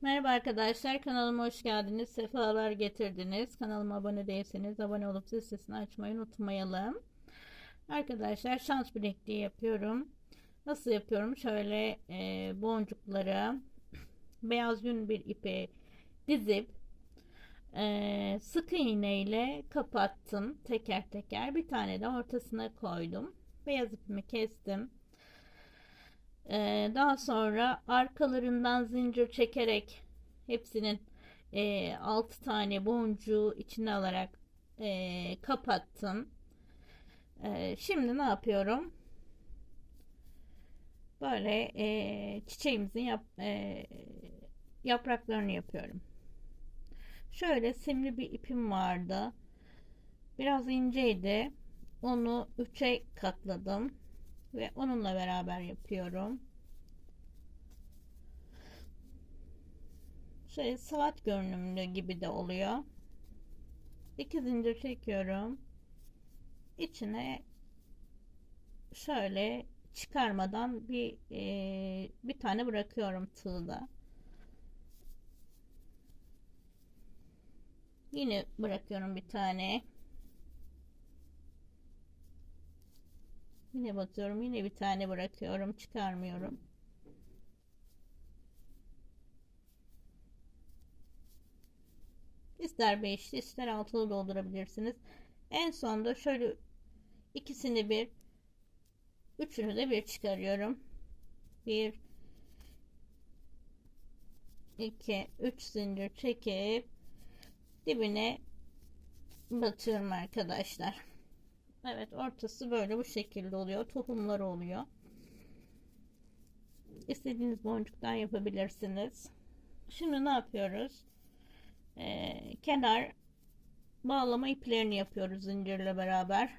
Merhaba arkadaşlar kanalıma hoş geldiniz. Sefalar getirdiniz. Kanalıma abone değilseniz abone olup zil sesini açmayı unutmayalım. Arkadaşlar şans bilekliği yapıyorum. Nasıl yapıyorum? Şöyle e, boncukları beyaz yün bir ipe dizip e, sık iğne ile kapattım teker teker. Bir tane de ortasına koydum. Beyaz ipimi kestim. Ee, daha sonra arkalarından zincir çekerek hepsinin e, 6 tane boncuğu içine alarak e, kapattım. E, şimdi ne yapıyorum? Böyle e, çiçeğimizin yap, e, yapraklarını yapıyorum. Şöyle simli bir ipim vardı. Biraz inceydi. Onu üçe katladım ve onunla beraber yapıyorum. Şey saat görünümlü gibi de oluyor. İki zincir çekiyorum. İçine şöyle çıkarmadan bir e, bir tane bırakıyorum tığda. Yine bırakıyorum bir tane. Yine batıyorum. Yine bir tane bırakıyorum. Çıkarmıyorum. İster beşli ister altılı doldurabilirsiniz. En sonda şöyle ikisini bir üçünü de bir çıkarıyorum. Bir iki üç zincir çekip dibine batıyorum arkadaşlar. Evet ortası böyle bu şekilde oluyor. Tohumlar oluyor. İstediğiniz boncuktan yapabilirsiniz. Şimdi ne yapıyoruz? Ee, kenar bağlama iplerini yapıyoruz zincirle beraber.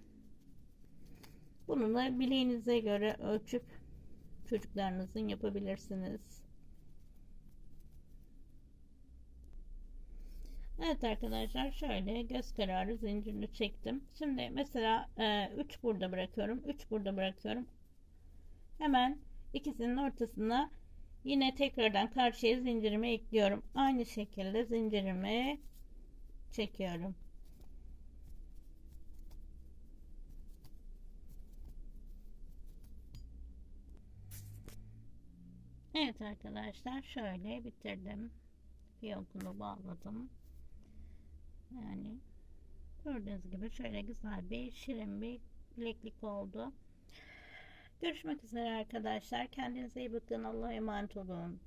Bunu da bileğinize göre ölçüp çocuklarınızın yapabilirsiniz. Evet arkadaşlar şöyle göz kararı zincirini çektim. Şimdi mesela 3 e, burada bırakıyorum. 3 burada bırakıyorum. Hemen ikisinin ortasına yine tekrardan karşıya zincirimi ekliyorum. Aynı şekilde zincirimi çekiyorum. Evet arkadaşlar şöyle bitirdim. Fiyonkunu bağladım. Yani gördüğünüz gibi şöyle güzel bir şirin bir bileklik oldu. Görüşmek üzere arkadaşlar. Kendinize iyi bakın. Allah'a emanet olun.